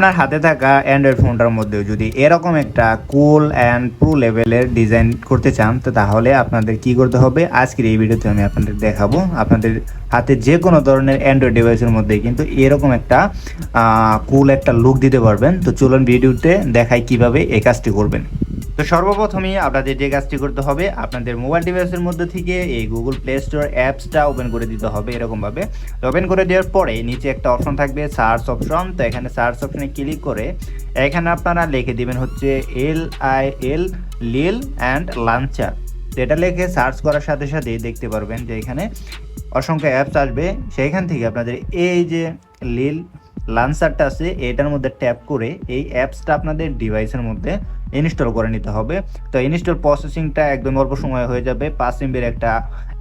আপনার হাতে থাকা অ্যান্ড্রয়েড ফোনটার মধ্যেও যদি এরকম একটা কুল অ্যান্ড প্রো লেভেলের ডিজাইন করতে চান, তো তাহলে আপনাদের কি করতে হবে? আজকের এই ভিডিওতে আমি আপনাদের দেখাবো আপনাদের হাতে যে কোনো ধরনের অ্যান্ড্রয়েড ডিভাইসের মধ্যে কিন্তু এরকম একটা কুল একটা লুক দিতে পারবেন। তো চলুন ভিডিওতে দেখাই কীভাবে এই কাজটি করবেন। তো সর্বপ্রথমে আপনাদের যে কাজটি করতে হবে, আপনাদের মোবাইল ডিভাইসের মধ্যে থেকে এই গুগল প্লে স্টোর অ্যাপসটা ওপেন করে দিতে হবে এরকমভাবে। ওপেন করে দেওয়ার পরে নিচে একটা অপশন থাকবে সার্চ অপশন তো এখানে সার্চ অপশনে ক্লিক করে এখানে আপনারা লিখে দিবেন হচ্ছে এল আই এল লিল অ্যান্ড লাঞ্চার তো এটা লিখে সার্চ করার সাথে সাথেই দেখতে পারবেন যে এখানে অসংখ্য অ্যাপস আসবে। সেইখান থেকে আপনাদের এই যে লিল লান্সারটা আছে, এটার মধ্যে ট্যাপ করে এই অ্যাপসটা আপনাদের ডিভাইসের মধ্যে ইনস্টল করে নিতে হবে। তো ইনস্টল প্রসেসিংটা একদম অল্প সময় হয়ে যাবে। পাঁচ এমবির একটা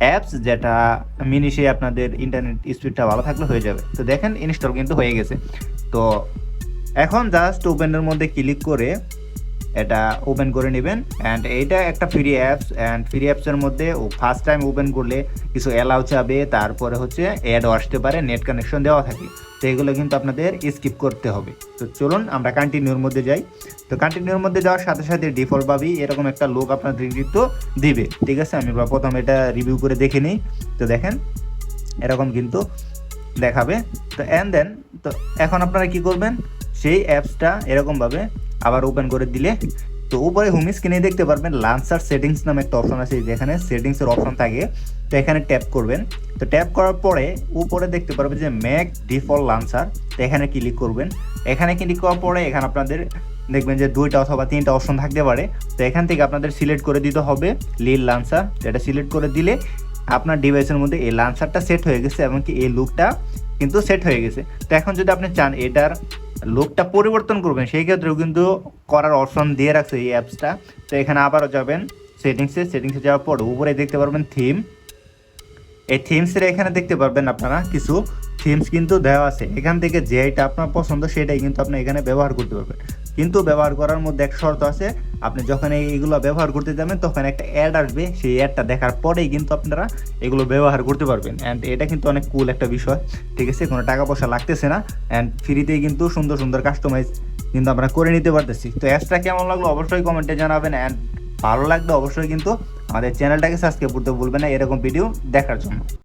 অ্যাপস যেটা মিনিশে আপনাদের ইন্টারনেট স্পিডটা ভালো থাকলে হয়ে যাবে। তো দেখেন ইনস্টল কিন্তু হয়ে গেছে। তো এখন জাস্ট ওপেনের মধ্যে ক্লিক করে এটা ওপেন করে নেবেন অ্যান্ড এইটা একটা ফ্রি অ্যাপস অ্যান্ড ফ্রি অ্যাপসের মধ্যে ও ফার্স্ট টাইম ওপেন করলে কিছু অ্যালাউ চাবে, তারপরে হচ্ছে অ্যাডও আসতে পারে নেট কানেকশন দেওয়া থাকে। তো এগুলো কিন্তু আপনাদের স্কিপ করতে হবে। তো চলুন আমরা কন্টিনিউর মধ্যে যাই। তো কন্টিনিউর মধ্যে যাওয়ার সাথে সাথে ডিফল্টভাবেই এরকম একটা লোক আপনাদের কিন্তু দিবে। ঠিক আছে? আমি প্রথম এটা রিভিউ করে দেখে নিই। তো দেখেন, এরকম কিন্তু দেখাবে। তো অ্যান্ড দেন তো এখন আপনারা কি করবেন? সেই অ্যাপসটা এরকমভাবে আবার ওপেন করে দিলে, তো উপরে হোম স্ক্রিনে দেখতে পারবেন লান্সার সেটিংস নামে একটা অপশন আছে, যেখানে সেটিংসের অপশন থাকে, তো এখানে ট্যাপ করবেন। তো ট্যাপ করার পরে উপরে দেখতে পারবেন যে ম্যাক ডিফল্ট লান্সার তো এখানে ক্লিক করবেন। এখানে ক্লিক করার পরে এখানে আপনাদের দেখবেন যে দুইটা অথবা তিনটা অপশন থাকতে পারে। তো এখান থেকে আপনাদের সিলেক্ট করে দিতে হবে লিল লান্সার এটা সিলেক্ট করে দিলে আপনার ডিভাইসের মধ্যে এই লান্সারটা সেট হয়ে গেছে এবং কি এই লুকটা কিন্তু সেট হয়ে গেছে। তো এখন যদি আপনি চান এটার লুকটা পরিবর্তন করবেন, সেই ক্ষেত্রেও কিন্তু করার অপশন দিয়ে রাখছে এই অ্যাপসটা তো এখানে আবারও যাবেন সেটিংসে সেটিংসে যাওয়ার পর উপরে দেখতে পারবেন থিম এই থিমসের এখানে দেখতে পারবেন আপনারা কিছু থিমস কিন্তু দেওয়া আছে। এখান থেকে যেটা আপনার পছন্দ, সেটাই কিন্তু আপনি এখানে ব্যবহার করতে পারবেন। কিন্তু ব্যবহার করার মধ্যে এক শর্ত আছে। আপনি যখন এইগুলো ব্যবহার করতে যাবেন, তখন একটা অ্যাড আসবে। সেই অ্যাডটা দেখার পরেই কিন্তু আপনারা এগুলো ব্যবহার করতে পারবেন। অ্যান্ড এটা কিন্তু অনেক কুল একটা বিষয়। ঠিক আছে? কোনো টাকা পয়সা লাগতেছে না। অ্যান্ড ফ্রিতেই কিন্তু সুন্দর সুন্দর কাস্টমাইজ কিন্তু আমরা করে নিতে পারতেছি। তো অ্যাপসটা কেমন লাগল অবশ্যই কমেন্টে জানাবেন। অ্যান্ড ভালো লাগলে অবশ্যই কিন্তু আমাদের চ্যানেলটাকে সাবস্ক্রাইব করতে ভুলবেন না। এরকম ভিডিও দেখার জন্য।